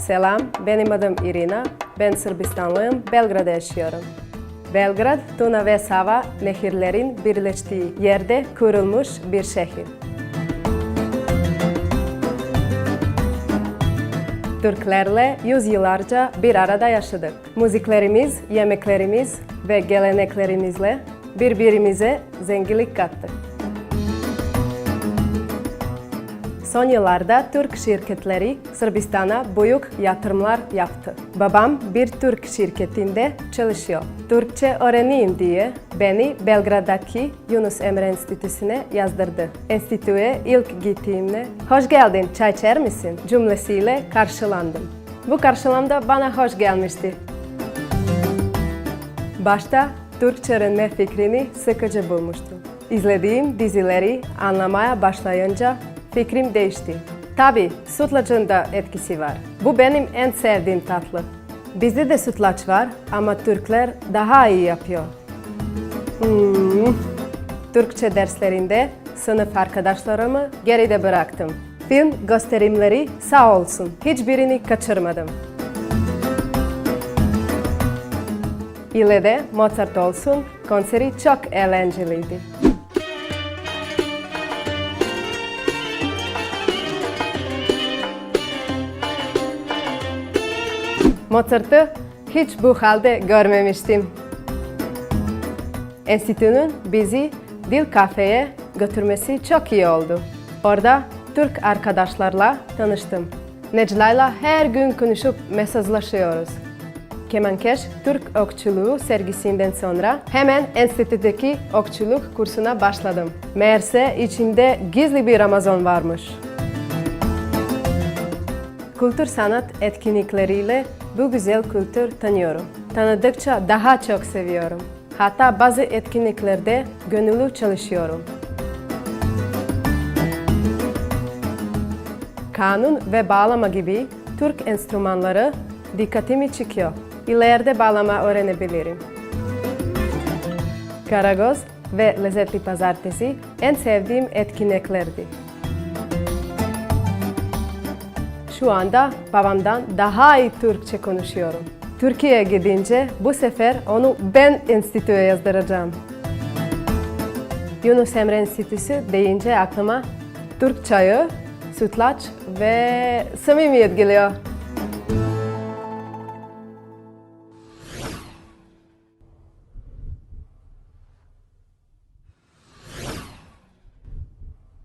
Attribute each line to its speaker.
Speaker 1: Selam, benim adım Irina. Ben Sırbistanlıyım, Belgrad'da yaşıyorum. Belgrad, Tuna ve Sava nehirlerin birleştiği yerde kurulmuş bir şehir. Türklerle yüzyıllarca bir arada yaşadık. Müziklerimiz, yemeklerimiz ve geleneklerimizle birbirimize zenginlik kattık. Son yıllarda Türk şirketleri Sırbistan'a büyük yatırımlar yaptı. Babam bir Türk şirketinde çalışıyor. Türkçe öğreneyim diye beni Belgrad'daki Yunus Emre Enstitüsü'ne yazdırdı. Enstitüye ilk gittiğimde "Hoş geldin, çay içer misin?" cümlesiyle karşılandım. Bu karşılamda bana hoş gelmişti. Başta Türkçe öğrenme fikrini sıkıcı bulmuştum. İzlediğim dizileri anlamaya başlayınca fikrim değişti. Tabii sütlacın da etkisi var. Bu benim en sevdiğim tatlı. Bizde de sütlaç var ama Türkler daha iyi yapıyor. Hmm. Türkçe derslerinde sınıf arkadaşlarımı geride bıraktım. Film gösterimleri sağ olsun hiçbirini kaçırmadım. İle de Mozart olsun konseri çok eğlenceliydi. Mozart'ı hiç bu halde görmemiştim. Enstitünün bizi Dil Kafe'ye götürmesi çok iyi oldu. Orada Türk arkadaşlarla tanıştım. Necla'yla her gün konuşup mesajlaşıyoruz. Kemankeş Türk okçuluğu sergisinden sonra hemen enstitüdeki okçuluk kursuna başladım. Meğerse içinde gizli bir Amazon varmış. Kültür sanat etkinlikleriyle bu güzel kültür tanıyorum. Tanıdıkça daha çok seviyorum. Hatta bazı etkinliklerde gönüllü çalışıyorum. Kanun ve bağlama gibi Türk enstrümanları dikkatimi çekiyor. İleride bağlama öğrenebilirim. Karagoz ve Lezzetli Pazartesi en sevdiğim etkinliklerdi. Şu anda babamdan daha iyi Türkçe konuşuyorum. Türkiye'ye gidince bu sefer onu ben enstitüye yazdıracağım. Yunus Emre Enstitüsü deyince aklıma Türk çayı, sütlaç ve samimiyet geliyor.